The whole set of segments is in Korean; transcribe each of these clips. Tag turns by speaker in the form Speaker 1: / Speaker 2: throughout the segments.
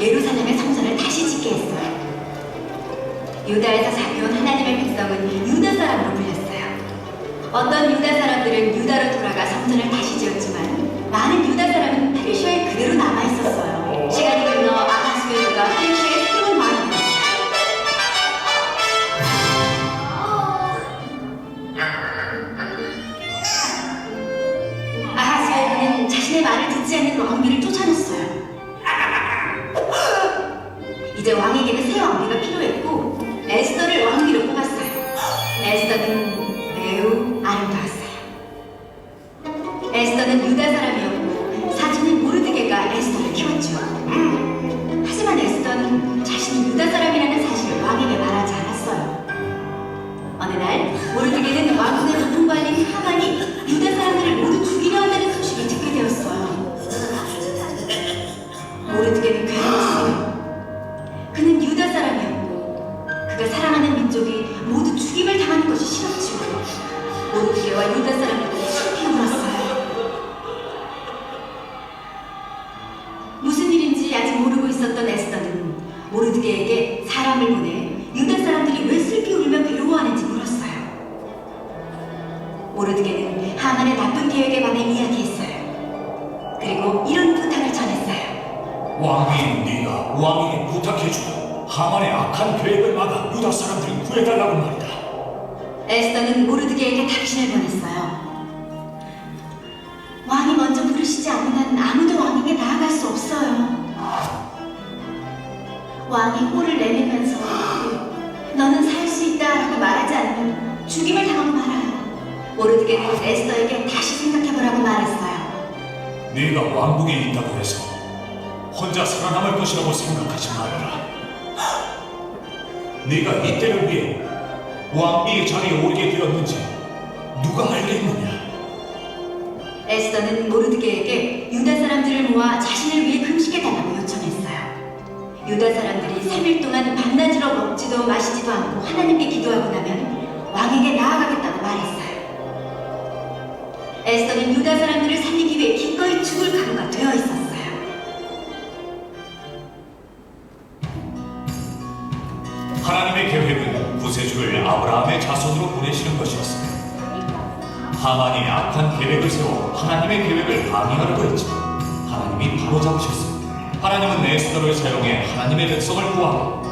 Speaker 1: 예루살렘의 성전을 다시 짓게 했어요. 유다에서 잡혀온 하나님의 백성은 유다 사람으로 불렸어요. 어떤 유다 사람들은 유다로 돌아가 성전을 다시 지었지만 많은 유다 사람은 페르시아에 그대로 남아 있었어요. 보냈어요. 왕이 먼저 부르시지 한 아무도 왕에게 나아갈 수 없어요. 왕이 홀을 내밀면서 너는 살 수 있다라고 말하지 않으면 죽임을 당하고 말아요. 모르드게는 에스더에게 다시 생각해보라고 말했어요.
Speaker 2: 네가 왕궁에 있다고 해서 혼자 살아남을 것이라고 생각하지 말아라. 네가 이때를 위해 왕비의 자리에 오르게 되었는지 누가 알겠느냐?
Speaker 1: 에스더는 모르드게에게 유다 사람들을 모아 자신을 위해 금식해달라고 요청했어요. 유다 사람들이 3일 동안 밤낮으로 먹지도 마시지도 않고 하나님께 기도하고 나면 왕에게 나아가겠다고 말했어요. 에스더는 유다 사람들을 살리기 위해 기꺼이 죽을 각오가 되어 있었어요.
Speaker 2: 하나님의 계획은 구세주를 아브라함의 자손으로 보내시는 것이었습니다. 하만이 악한 계획을 세워 하나님의 계획을 방해하려고 했지만 하나님이 바로 잡으셨습니다. 하나님은 에스더를 사용해 하나님의 백성을 구하고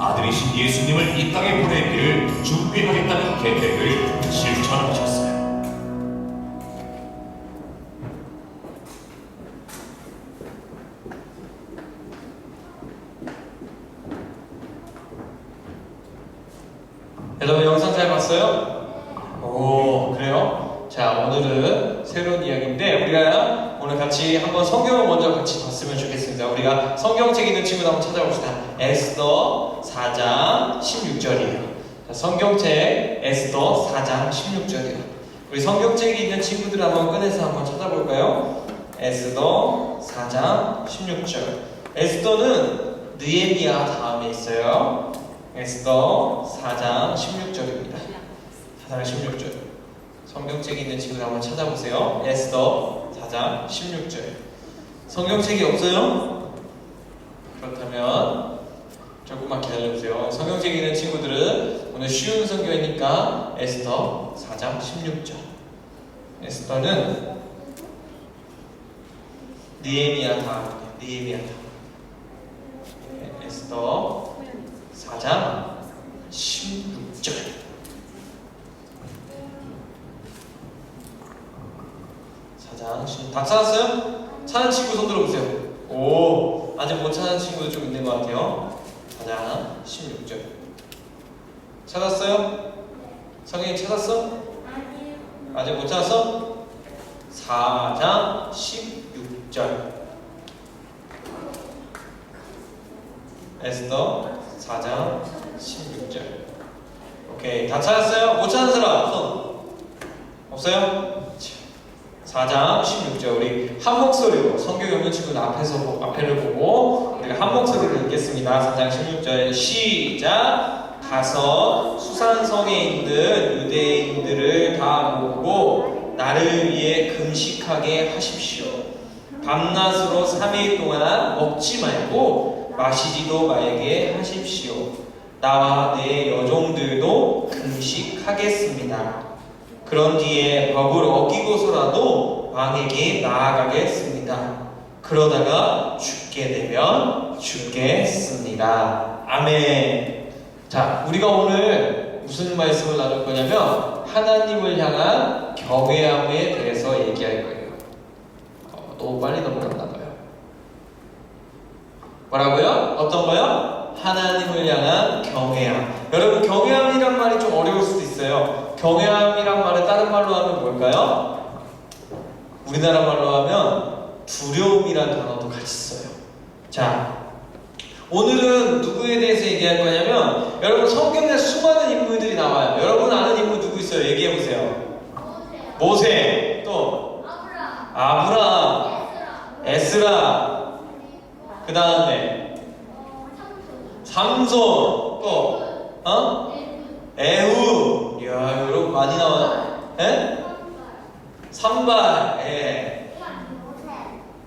Speaker 2: 아들이신 예수님을 이 땅에 보내기를 준비하겠다는 계획을 실천하셨어요.
Speaker 3: 여 에스더 4장 16절이에요. 성경책 에스더 4장 16절이에요. 우리 성경책이 있는 친구들 한번 꺼내서 한번 찾아볼까요? 에스더 4장 16절. 에스더는 느에미아 다음에 있어요. 에스더 4장 16절입니다. 4장 16절. 성경책이 있는 친구들 한번 찾아보세요. 에스더 4장 16절. 성경책이 없어요? 그렇다면 조금만 기다려주세요. 성경책이 있는 친구들은 오늘 쉬운 성경이니까 에스더 4장 16절. 에스더는 니에미아 다음이에요. 니에미아 다음. 네, 에스더 4장 16절. 4장 16. 다 찾았어요? 찾은 친구 손 들어보세요. 오, 아직 못 찾은 친구도 좀 있는 것 같아요. 4장 16절. 찾았어요? 성경이 찾았어? 아직 못 찾았어? 4장 16절. 에스더 4장 16절. 오케이. 다 찾았어요? 못 찾은 사람 손. 없어요? 4장 16절. 우리 한 목소리로 성경이 없는 친구는 앞에서 보- 앞에를 보고 우리가 한 목소리로 읽겠습니다. 4장 16절 시작. 다섯 수산성에 있는 유대인들을 다 모으고 나를 위해 금식하게 하십시오. 밤낮으로 3일 동안 먹지 말고 마시지도 말게 하십시오. 나와 내 여종들도 금식하겠습니다. 그런 뒤에 법을 어기고서라도 왕에게 나아가겠습니다. 그러다가 죽게 되면 죽겠습니다. 아멘. 자, 우리가 오늘 무슨 말씀을 나눌 거냐면 하나님을 향한 경외함에 대해서 얘기할 거예요. 어, 너무 빨리 넘어갔나 봐요. 뭐라고요? 어떤 거요? 하나님을 향한 경외함. 여러분 경외함이란 말이 좀 어려울 수도 있어요. 경외함이란 말을 다른 말로 하면 뭘까요? 우리나라 말로 하면 두려움이란 단어도 같이 써요. 자, 오늘은 누구에 대해서 얘기할 거냐면 여러분 성경에 수많은 인물들이 나와요. 여러분 아는 인물 누구 있어요? 얘기해 보세요. 모세, 또 아브라함, 에스라, 그 다음에 삼손, 또 어? 에후. 이야, 여러분 많이 나와요. 예? 삼발, 예.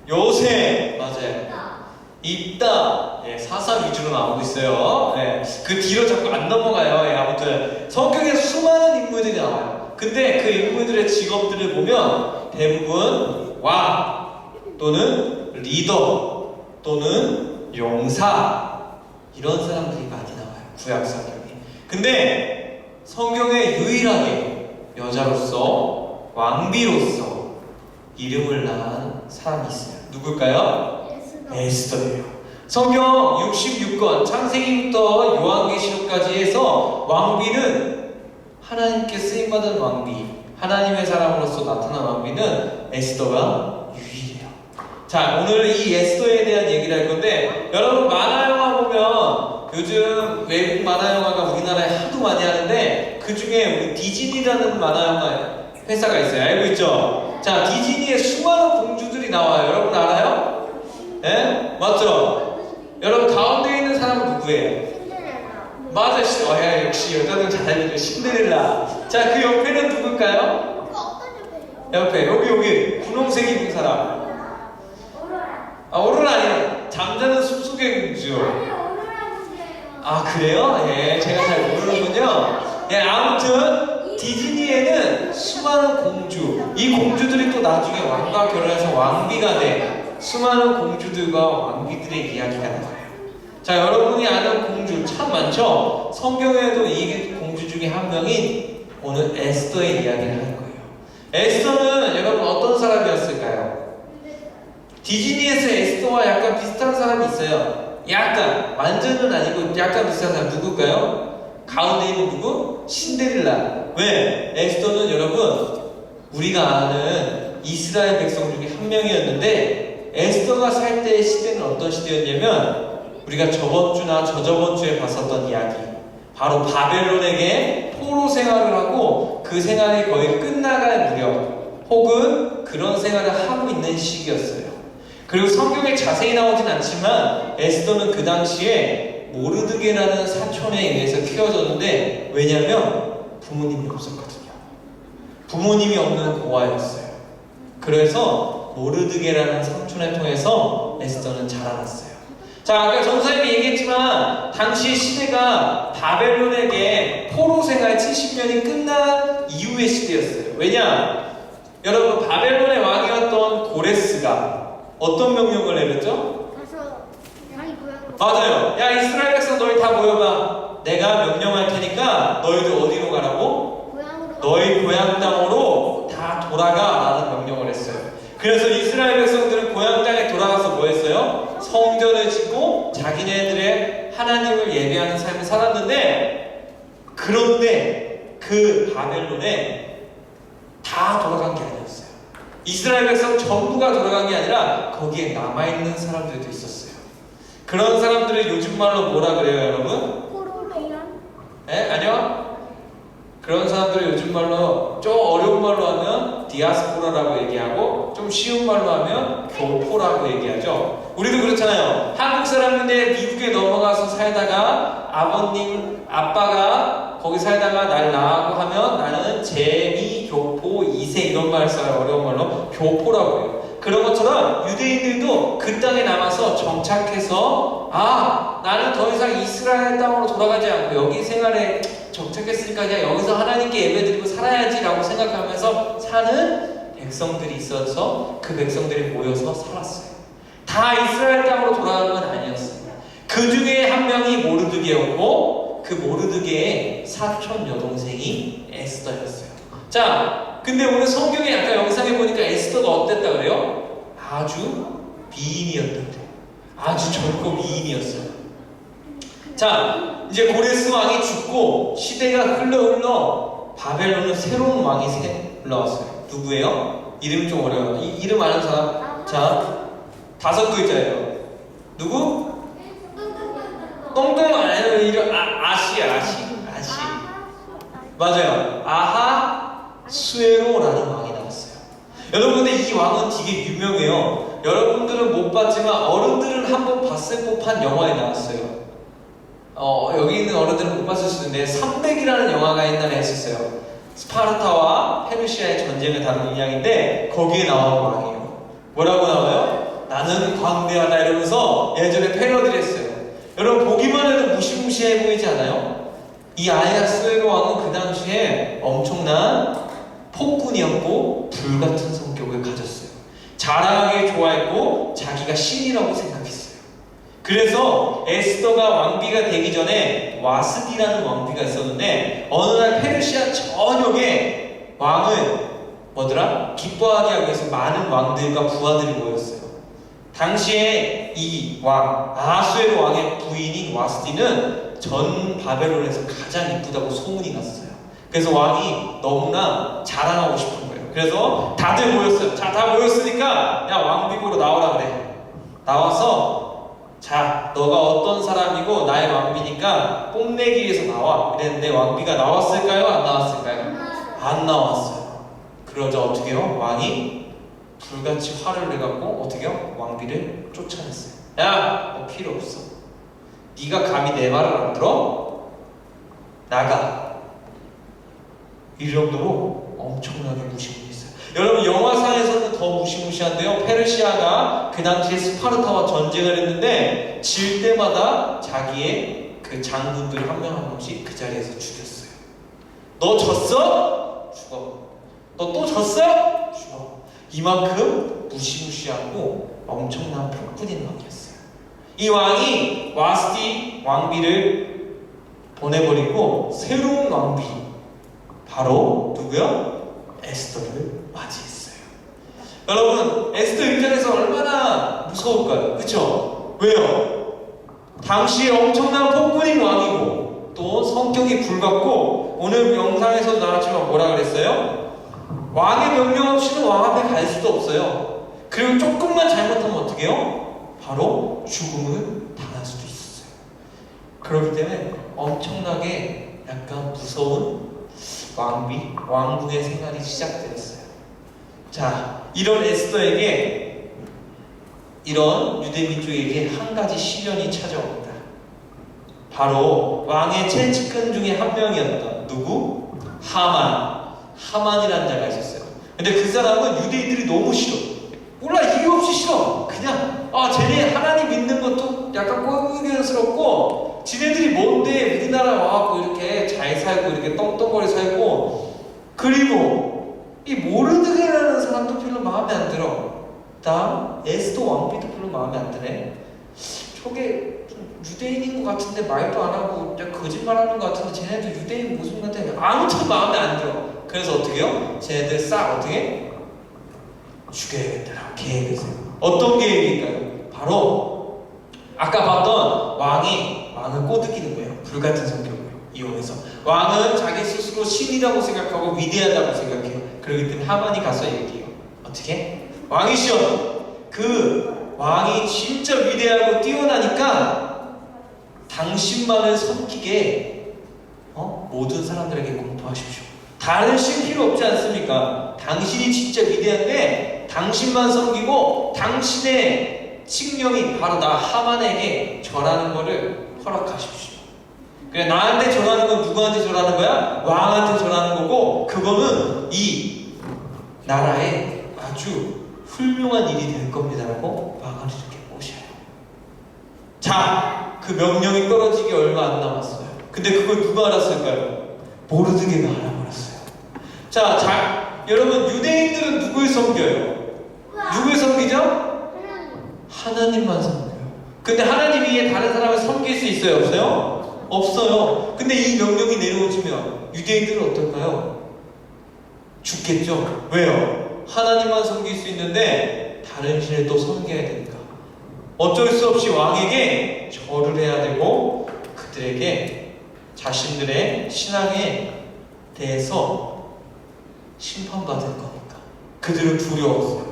Speaker 3: 요새, 맞아요. 있다. 예, 사사 위주로 나오고 있어요. 예, 그 뒤로 자꾸 안 넘어가요. 예, 아무튼 성경에 수많은 인물들이 나와요. 근데 그 인물들의 직업들을 보면 대부분 왕 또는 리더 또는 용사 이런 사람들이 많이 나와요. 구약 성경에. 근데 성경에 유일하게 여자로서 왕비로서 이름을 낳은 사람이 있어요. 누굴까요? 에스더예요. 성경 66권 창세기부터 요한계시록까지 해서 왕비는 하나님께 쓰임 받은 왕비, 하나님의 사람으로서 나타난 왕비는 에스더가 유일해요. 자, 오늘 이 에스더에 대한 얘기를 할 건데 여러분 만화 영화 보면 요즘 외국 만화 영화가 우리나라에 하도 많이 하는데 그 중에 우리 디즈니라는 만화 영화 회사가 있어요. 알고 있죠? 자, 디즈니에 수많은 공주 들이 나와요. 여러분 알아요? 예? 맞죠? 여러분 가운데 있는 사람은 누구예요? 맞아, 시, 어, 야, 역시 여자는 잘 알죠. 신데렐라. 자, 그 옆에는 누굴까요? 옆에 여기 여기 분홍색 입은 사람. 아, 오로라 아니야. 잠자는 숲속의 공주. 아, 그래요? 예, 제가 잘 모르는군요. 예, 아무튼 디즈니에는 수많은 공주. 이 공주들이 또 나중에 왕과 결혼해서 왕비가 돼. 수많은 공주들과 왕비들의 이야기가 나와요. 자, 여러분이 아는 공주 참 많죠? 성경에도 이 공주 중에 한 명인 오늘 에스더의 이야기를 하는 거예요. 에스더는 여러분 어떤 사람이었을까요? 디즈니에서 에스더와 약간 비슷한 사람이 있어요. 약간 완전은 아니고 약간 비슷한 사람 누굴까요? 가운데 있는 누구? 신데렐라. 왜? 에스더는 여러분 우리가 아는 이스라엘 백성 중에 한 명이었는데 에스더가 살 때의 시대는 어떤 시대였냐면 우리가 저번 주나 저저번 주에 봤었던 이야기 바로 바벨론에게 포로 생활을 하고 그 생활이 거의 끝나갈 무렵 혹은 그런 생활을 하고 있는 시기였어요. 그리고 성경에 자세히 나오진 않지만 에스더는 그 당시에 모르드게라는 사촌에 의해서 키워졌는데 왜냐면 부모님이 없었거든요. 부모님이 없는 고아였어요. 그래서 모르드게라는 삼촌을 통해서 에스더는 자라났어요. 자, 아까 전사님이 얘기했지만 당시 시대가 바벨론에게 포로 생활 70년이 끝난 이후의 시대였어요. 왜냐? 여러분 바벨론의 왕이었던 고레스가 어떤 명령을 내렸죠? 맞아요. 야 이스라엘 백성 너희 다 모여봐. 내가 명령할 테니까 너희들 어디로 가라고? 너희 고향 땅으로 다 돌아가라는 명령을 했어요. 그래서 이스라엘 백성들은 고향 땅에 돌아가서 뭐 했어요? 성전을 짓고 자기네들의 하나님을 예배하는 삶을 살았는데 그런데 그 바벨론에 다 돌아간 게 아니었어요. 이스라엘 백성 전부가 돌아간 게 아니라 거기에 남아있는 사람들도 있었어요. 그런 사람들을 요즘 말로 뭐라 그래요, 여러분? 에? 아니요? 그런 사람들을 요즘 말로 좀 어려운 말로 하면 디아스포라라고 얘기하고 좀 쉬운 말로 하면 교포라고 얘기하죠. 우리도 그렇잖아요. 한국 사람인데 미국에 넘어가서 살다가 아버님, 아빠가 거기 살다가 날 낳고 하면 나는 재미, 교포, 이세 이런 말 써요. 어려운 말로 교포라고 해요. 그런 것처럼 유대 유대인들도 그 땅에 남아서 정착해서 아 나는 더 이상 이스라엘 땅으로 돌아가지 않고 여기 생활에 정착했으니까 그냥 여기서 하나님께 예배드리고 살아야지라고 생각하면서 사는 백성들이 있어서 그 백성들이 모여서 살았어요. 다 이스라엘 땅으로 돌아간 건 아니었습니다. 그 중에 한 명이 모르드게였고 그 모르드게의 사촌 여동생이 에스더였어요. 자, 근데 오늘 성경에 아까 영상에 보니까 에스더가 어땠다 그래요? 아주 미인이었던데. 아주 젊고 미인이었어요. 자, 이제 고레스 왕이 죽고 시대가 흘러 흘러 바벨론은 새로운 왕이 새 올라왔어요. 누구예요? 이름이 좀 어려워요. 이, 이름 아는 사람? 자, 다섯 글자예요. 누구? 똥똥 아니에요. 이름 아, 아시야, 아시. 아시. 맞아요. 아하 수에로라는 왕이 나왔어요. 여러분 근데 이 왕은 되게 유명해요. 여러분들은 못 봤지만 어른들은 한 번 봤을 법한 영화에 나왔어요. 어, 여기 있는 어른들은 못 봤을 수도 있는데 300이라는 영화가 옛날에 했었어요. 스파르타와 페르시아의 전쟁을 다룬 이야기인데 거기에 나온 왕이에요. 뭐라고 나와요? 나는 광대하다 이러면서 예전에 패러디를 했어요. 여러분 보기만 해도 무시무시해 보이지 않아요? 이 아야스웨로 왕은 그 당시에 엄청난 폭군이었고 불같은 성격을 가졌어요. 자랑하기 좋아했고 자기가 신이라고 생각했어요. 그래서 에스더가 왕비가 되기 전에 와스디라는 왕비가 있었는데 어느 날 페르시아 전역에 왕을 뭐더라 기뻐하게 하기 위해서 많은 왕들과 부하들이 모였어요. 당시에 이 왕 아수에로 왕의 부인인 와스디는 전 바벨론에서 가장 이쁘다고 소문이 났어요. 그래서 왕이 너무나 자랑하고 싶은 거예요. 그래서 다들 모였어요. 자, 다 모였으니까 야 왕비보러 나오라 그래. 나와서 자, 너가 어떤 사람이고 나의 왕비니까 뽐내기 위해서 나와. 그랬는데 왕비가 나왔을까요? 안 나왔을까요? 안 나왔어요. 그러자 어떻게 해요? 왕이 불같이 화를 내갖고 어떻게 해요? 왕비를 쫓아냈어요. 야, 너 필요 없어. 네가 감히 내 말을 안 들어? 나가. 이 정도로 엄청나게 무시무시했어요. 여러분 영화상에서는 더 무시무시한데요. 페르시아가 그 당시에 스파르타와 전쟁을 했는데 질 때마다 자기의 그 장군들 한 명 한 명씩 그 자리에서 죽였어요. 너 졌어? 죽어. 너 또 졌어? 죽어. 이만큼 무시무시하고 엄청난 폭군인 왕이었어요. 이 왕이 와스티 왕비를 보내버리고 새로운 왕비 바로 누구요? 에스더를 맞이했어요. 여러분 에스더 입장에서 얼마나 무서울까요? 그렇죠? 왜요? 당시에 엄청난 폭군인 왕이고 또 성격이 불같고 오늘 영상에서 나왔지만 뭐라 그랬어요? 왕의 명령 없이는 왕 앞에 갈 수도 없어요. 그리고 조금만 잘못하면 어떻게 해요? 바로 죽음을 당할 수도 있었어요. 그렇기 때문에 엄청나게 약간 무서운 왕비, 왕궁의 생활이 시작되었어요. 자, 이런 에스더에게 이런 유대 민족에게 한 가지 시련이 찾아옵니다. 바로 왕의 최측근 중에 한 명이었던 누구? 하만. 하만이라는 자가 있었어요. 근데 그 사람은 유대인들이 너무 싫어. 몰라 이유 없이 싫어. 그냥 아 쟤네 하나님 믿는 것도 약간 꼴보기스럽고 지네들이 뭔데 우리나라 와갖고 이렇게 잘 살고 이렇게 떵떵거리 살고 그리고 이 모르드게라는 사람도 별로 마음에 안 들어. 다음 에스더 왕비도 별로 마음에 안 드네. 저게 좀 유대인인 것 같은데 말도 안 하고 그냥 거짓말하는 것 같은데 쟤네도 유대인 모습 같아. 아무튼 마음에 안 들어. 그래서 어떻게요? 쟤네들 싹 어떻게 죽여야겠다라고 계획했어요. 어떤 계획일까요? 바로 아까 봤던 왕이 왕을 꼬드기는 거예요. 불같은 성격을 이용해서 왕은 자기 스스로 신이라고 생각하고 위대하다고 생각해요. 그렇기 때문에 하만이 가서 얘기해요. 어떻게? 왕이시여, 그 왕이 진짜 위대하고 뛰어나니까 당신만을 섬기게 어? 모든 사람들에게 공포하십시오. 다른 신 필요 없지 않습니까? 당신이 진짜 위대한데 당신만 섬기고 당신의 칙령이 바로 나 하만에게 절하는 것을 허락하십시오. 그래 나한테 절하는 건 누구한테 절하는 거야? 왕한테 절하는 거고 그거는 이 나라의 아주 훌륭한 일이 될 겁니다라고 왕을 이렇게 모셔요. 자, 그 명령이 떨어지기 얼마 안 남았어요. 근데 그걸 누가 알았을까요? 모르드게가 알아버렸어요. 자, 자, 여러분 유대인들은 누굴 섬겨요? 누굴 섬기죠? 하나님만 섬겨요. 근데 하나님 위에 다른 사람을 섬길 수 있어요? 없어요? 없어요. 근데 이 명령이 내려오시면 유대인들은 어떨까요? 죽겠죠. 왜요? 하나님만 섬길 수 있는데 다른 신을 또 섬겨야 되니까. 어쩔 수 없이 왕에게 절을 해야 되고 그들에게 자신들의 신앙에 대해서 심판받을 거니까. 그들은 두려웠어요.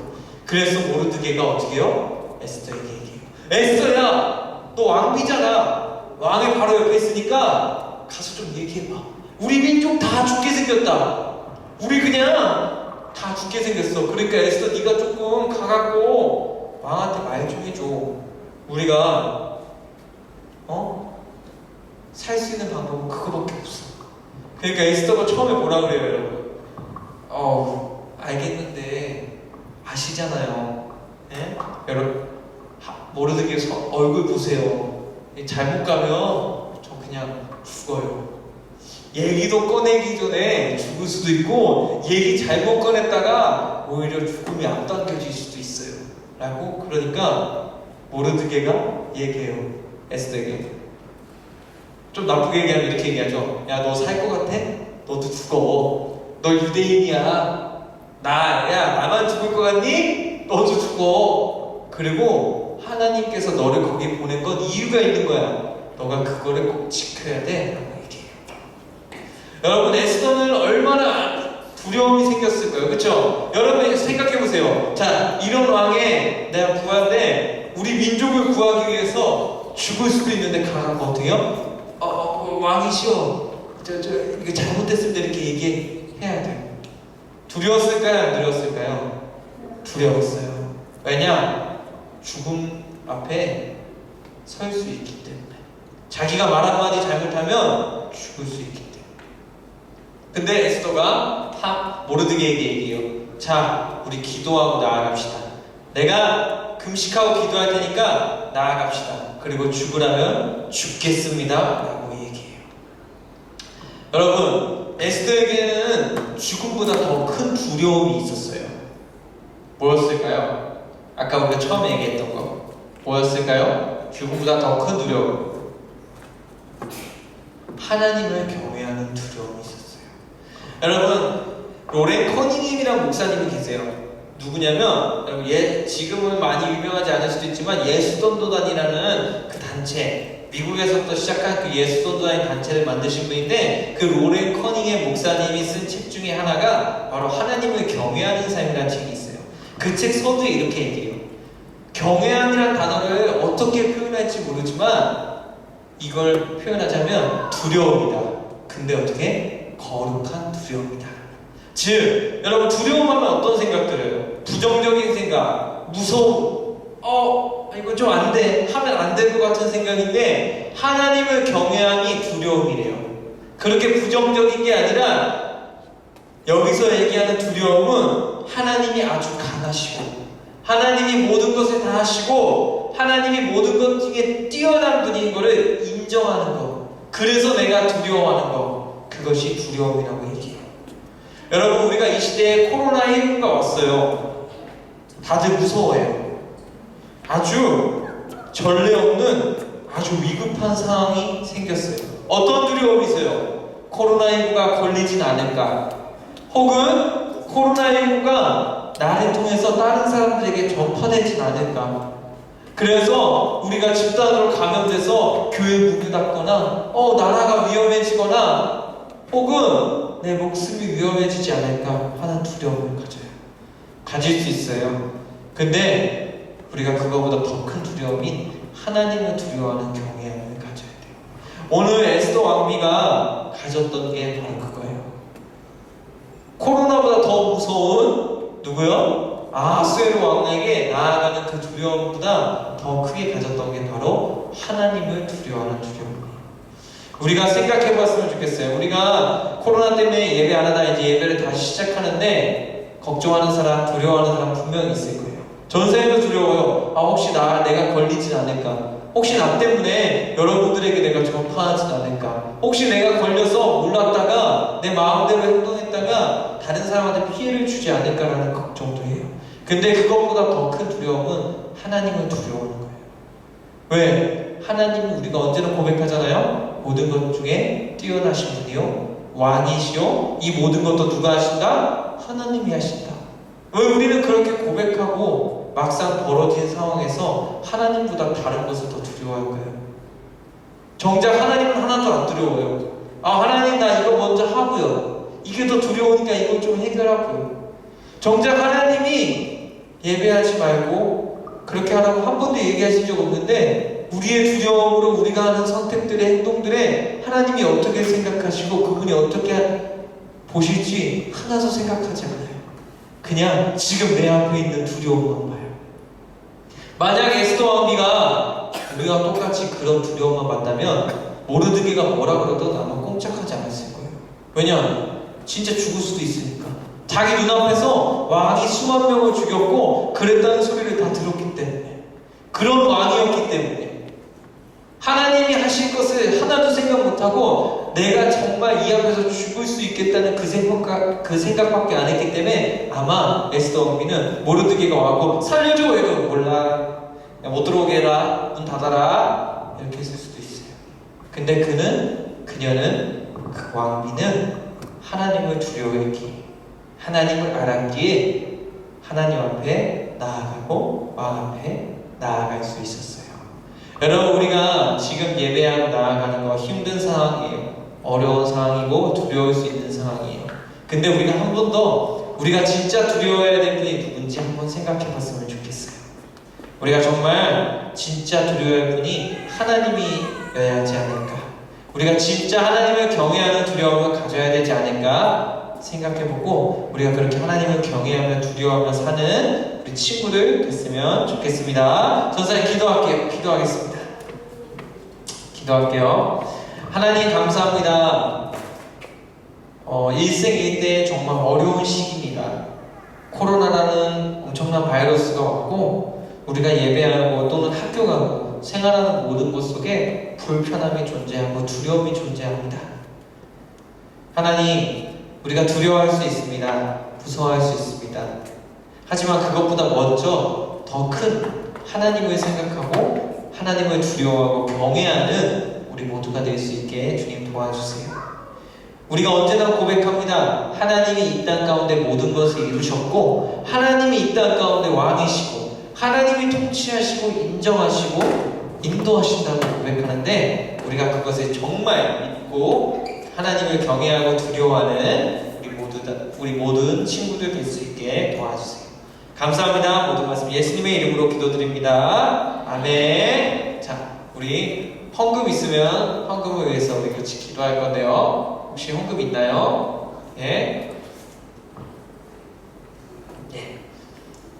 Speaker 3: 그래서 모르드게가 어떻게 해요? 에스더에게 얘기해요. 에스더야, 너 왕비잖아. 왕이 바로 옆에 있으니까 가서 좀 얘기해봐. 우리 민족 다 죽게 생겼다. 우리 그냥 다 죽게 생겼어. 그러니까 에스더 네가 조금 가갖고 왕한테 말 좀 해줘. 우리가 어? 살 수 있는 방법은 그거밖에 없어. 그러니까 에스더가 처음에 뭐라 그래요, 여러분? 어, 알겠는데 아시잖아요. 예? 여러분 하- 모르드게 서- 얼굴 보세요. 잘못 가면 저 그냥 죽어요. 얘기도 꺼내기 전에 죽을 수도 있고 얘기 잘못 꺼냈다가 오히려 죽음이 앞당겨질 수도 있어요. 라고 그러니까 모르드게가 얘기해요. 에스더에게. 좀 나쁘게 얘기하면 이렇게 얘기하죠. 야 너 살 것 같아? 너도 죽어. 너 유대인이야. 나, 야 나만 죽을 것 같니? 너도 죽어. 그리고 하나님께서 너를 거기 보낸 건 이유가 있는 거야. 너가 그거를 꼭 지켜야 돼. 라고 얘기해요. 여러분 에스더는 얼마나 두려움이 생겼을까요? 그렇죠? 여러분 생각해 보세요. 자 이런 왕에 내가 구한데 우리 민족을 구하기 위해서 죽을 수도 있는데 가라고 어떻게 해요? 어, 어, 왕이시여 저 저 이거 잘못됐을 때 이렇게 얘기해야 돼요. 두려웠을까요? 안 두려웠을까요? 두려웠어요. 왜냐? 죽음 앞에 설 수 있기 때문에 자기가 말 한마디 잘못하면 죽을 수 있기 때문에 근데 에스더가 하 모르드게에게 얘기해요. 자, 우리 기도하고 나아갑시다. 내가 금식하고 기도할 테니까 나아갑시다. 그리고 죽으라면 죽겠습니다. 라고 얘기해요. 여러분, 에스더에게는 죽음보다 더 큰 두려움이 있었어요. 뭐였을까요? 아까 우리가 처음에 얘기했던 거. 뭐였을까요? 죽음보다 더 큰 두려움. 하나님을 경외하는 두려움이 있었어요. 여러분 로렌 커닝햄이라는 목사님이 계세요. 누구냐면 여러분 예 지금은 많이 유명하지 않을 수도 있지만 예수돈도단이라는 그 단체 미국에서부터 시작한 그 예수돈도단 단체를 만드신 분인데 그 로렌 커닝햄 목사님이 쓴 책 중에 하나가 바로 하나님을 경외하는 삶이라는 책이 있어요. 그 책 서두에 이렇게 얘기해요. 경외함이라는 단어를 어떻게 표현할지 모르지만 이걸 표현하자면 두려움이다. 근데 어떻게? 거룩한 두려움이다. 즉, 여러분 두려움하면 어떤 생각 들어요? 부정적인 생각, 무서움, 어, 이거 좀 안 돼. 하면 안 될 것 같은 생각인데 하나님을 경외함이 두려움이래요. 그렇게 부정적인 게 아니라 여기서 얘기하는 두려움은 하나님이 아주 강하시고 하나님이 모든 것을 다 하시고 하나님이 모든 것 중에 뛰어난 분인 것을 인정하는 것 그래서 내가 두려워하는 것 그것이 두려움이라고 얘기해요. 여러분 우리가 이 시대에 코로나19가 왔어요. 다들 무서워해요. 아주 전례 없는 아주 위급한 상황이 생겼어요. 어떤 두려움이 있어요? 코로나19가 걸리진 않을까? 혹은 코로나19가 나를 통해서 다른 사람들에게 전파되진 않을까. 그래서 우리가 집단으로 감염돼서 교회 문을 닫거나, 어, 나라가 위험해지거나, 혹은 내 목숨이 위험해지지 않을까 하는 두려움을 가져요. 가질 수 있어요. 근데 우리가 그거보다 더 큰 두려움인 하나님을 두려워하는 경외함을 가져야 돼요. 오늘 에스더 왕비가 가졌던 게 바로 그거예요. 코로나보다 더 무서운 누구요? 아하스웨로 왕에게 나아가는 그 가졌던 게 바로 하나님을 두려워하는 두려움이에요. 우리가 생각해 봤으면 좋겠어요. 우리가 코로나 때문에 예배 안 하다 이제 예배를 다시 시작하는데 걱정하는 사람, 두려워하는 사람 분명히 있을 거예요. 전생에도 두려워요. 아 혹시 나 내가 걸리진 않을까? 혹시 나 때문에 여러분들에게 내가 전파하진 않을까? 혹시 내가 걸려서 몰랐다가 내 마음대로 행동했다가 다른 사람한테 피해를 주지 않을까라는 걱정도 해요. 근데 그것보다 더 큰 두려움은 하나님을 두려워하는 거예요. 왜? 하나님은 우리가 언제나 고백하잖아요. 모든 것 중에 뛰어나신 분이요. 왕이시요. 이 모든 것도 누가 하신다? 하나님이 하신다. 왜 우리는 그렇게 고백하고 막상 벌어진 상황에서 하나님보다 다른 것을 더 두려워할까요? 정작 하나님은 하나도 안 두려워요. 아, 하나님 나 이거 먼저 하고요. 이게 더 두려우니까 이거 좀 해결하고요. 정작 하나님이 예배하지 말고 그렇게 하라고 한 번도 얘기하신 적 없는데 우리의 두려움으로 우리가 하는 선택들의 행동들에 하나님이 어떻게 생각하시고 그분이 어떻게 보실지 하나도 생각하지 않아요. 그냥 지금 내 앞에 있는 두려움만 봐요. 만약 에스더 왕비가 우리가 똑같이 그런 두려움만 봤다면 모르드게가 뭐라 그래도 아마 꼼짝하지 않았을 거예요. 왜냐? 진짜 죽을 수도 있으니까. 자기 눈앞에서 왕이 수만 명을 죽였고 그랬다는 소리를 다 때문에 그런 왕이었기 때문에. 하나님이 하실 것을 하나도 생각 못하고 내가 정말 이 앞에서 죽을 수 있겠다는 그 생각 그 생각밖에 안 했기 때문에 아마 에스더 왕비는 모르드게가 와고 살려줘 해도 몰라. 야, 못 들어오게 해라. 문 닫아라. 이렇게 했을 수도 있어요. 근데 그는 그녀는 그 왕비는 하나님을 두려워했기 하나님을 알았기에 하나님 앞에 나아가고 왕 앞에 나아갈 수 있었어요. 여러분 우리가 지금 예배하고 나아가는 거 힘든 상황이에요. 어려운 상황이고 두려울 수 있는 상황이에요. 근데 우리가 한 번 더 우리가 진짜 두려워해야 될 분이 누군지 한 번 생각해 봤으면 좋겠어요. 우리가 정말 진짜 두려워할 분이 하나님이어야 하지 않을까. 우리가 진짜 하나님을 경외하는 두려움을 가져야 되지 않을까 생각해보고 우리가 그렇게 하나님을 경외하며 두려워하며 사는 우리 친구들 됐으면 좋겠습니다. 전사님 기도할게요. 기도하겠습니다. 기도할게요. 하나님 감사합니다. 어, 일생일대 정말 어려운 시기입니다. 코로나라는 엄청난 바이러스가 왔고 우리가 예배하고 또는 학교 가고 생활하는 모든 것 속에 불편함이 존재하고 두려움이 존재합니다. 하나님, 우리가 두려워할 수 있습니다. 무서워할 수 있습니다. 하지만 그것보다 먼저 더 큰 하나님을 생각하고 하나님을 두려워하고 경외하는 우리 모두가 될 수 있게 주님 도와주세요. 우리가 언제나 고백합니다. 하나님이 이 땅 가운데 모든 것을 이루셨고, 하나님이 이 땅 가운데 왕이시고, 하나님이 통치하시고, 인정하시고, 인도하신다고 고백하는데, 우리가 그것을 정말 믿고, 하나님을 경외하고 두려워하는 우리 모두, 우리 모든 친구들 될 수 있게 도와주세요. 감사합니다. 모든 말씀 예수님의 이름으로 기도드립니다. 아멘. 자, 우리 헌금 있으면 헌금을 위해서 우리 같이 기도할 건데요. 혹시 헌금 있나요? 예. 예.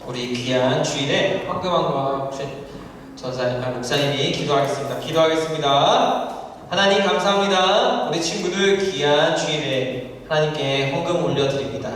Speaker 3: 우리 귀한 주일에 헌금한 거 혹시 전사님, 아, 목사님이 기도하겠습니다. 기도하겠습니다. 하나님 감사합니다. 우리 친구들 귀한 주일에 하나님께 헌금 올려드립니다.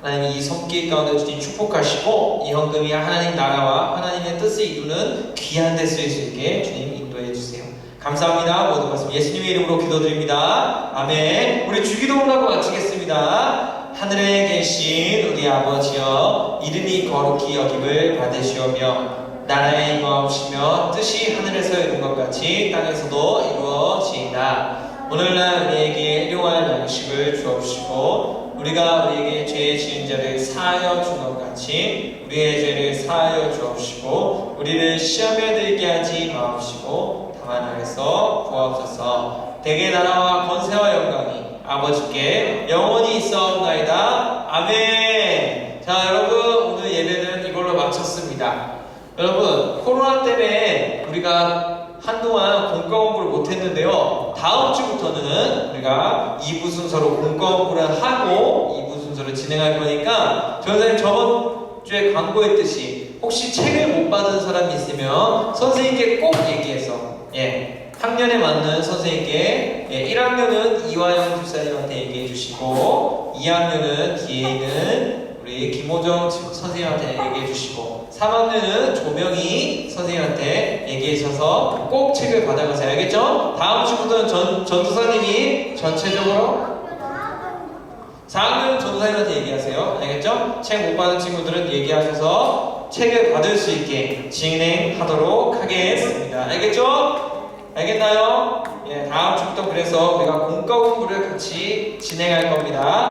Speaker 3: 하나님 이 손길 가운데 주님 축복하시고 이 헌금이 하나님 나라와 하나님의 뜻을 이루는 귀한 데 쓰일 수 있게 주님 인도해 주세요. 감사합니다. 모든 말씀 예수님의 이름으로 기도드립니다. 아멘. 우리 주기도문하고 마치겠습니다. 하늘에 계신 우리 아버지여 이름이 거룩히 여김을 받으시오며 나라에 임하옵시며 뜻이 하늘에서 이룬 것 같이 땅에서도 이루어지이다. 오늘날 우리에게 일용할 양식을 주옵시고 우리가 우리에게 죄 지은 자를 사하여 준 것 같이 우리의 죄를 사하여 주옵시고 우리를 시험에 들게 하지 마옵시고 다만 악에서 구하옵소서. 대개 나라와 권세와 영광이 아버지께 영원히 있어옵나이다. 아멘. 자 여러분 오늘 예배는 이걸로 마쳤습니다 여러분 코로나 때문에 우리가 한동안 공과 공부를 못했는데요. 다음 주부터는 우리가 2부 순서로 공과 공부를 하고 2부 순서를 진행할 거니까 저는 저번 주에 광고했듯이 혹시 책을 못 받은 사람이 있으면 선생님께 꼭 얘기해서 예 학년에 맞는 선생님께 예, 1학년은 이화영 집사님한테 얘기해 주시고 2학년은 뒤에 있는 우리 김호정 선생님한테 얘기해 주시고 3학년은 조명희 선생님한테 얘기해 주셔서 꼭 책을 받아가세요. 알겠죠? 다음 주부터는 전, 전도사님이 전체적으로 4학년 전도사님한테 얘기하세요. 알겠죠? 책 못 받은 친구들은 얘기하셔서 책을 받을 수 있게 진행하도록 하겠습니다. 알겠죠? 알겠나요? 예, 다음 주부터 그래서 우리가 공과 공부를 같이 진행할 겁니다.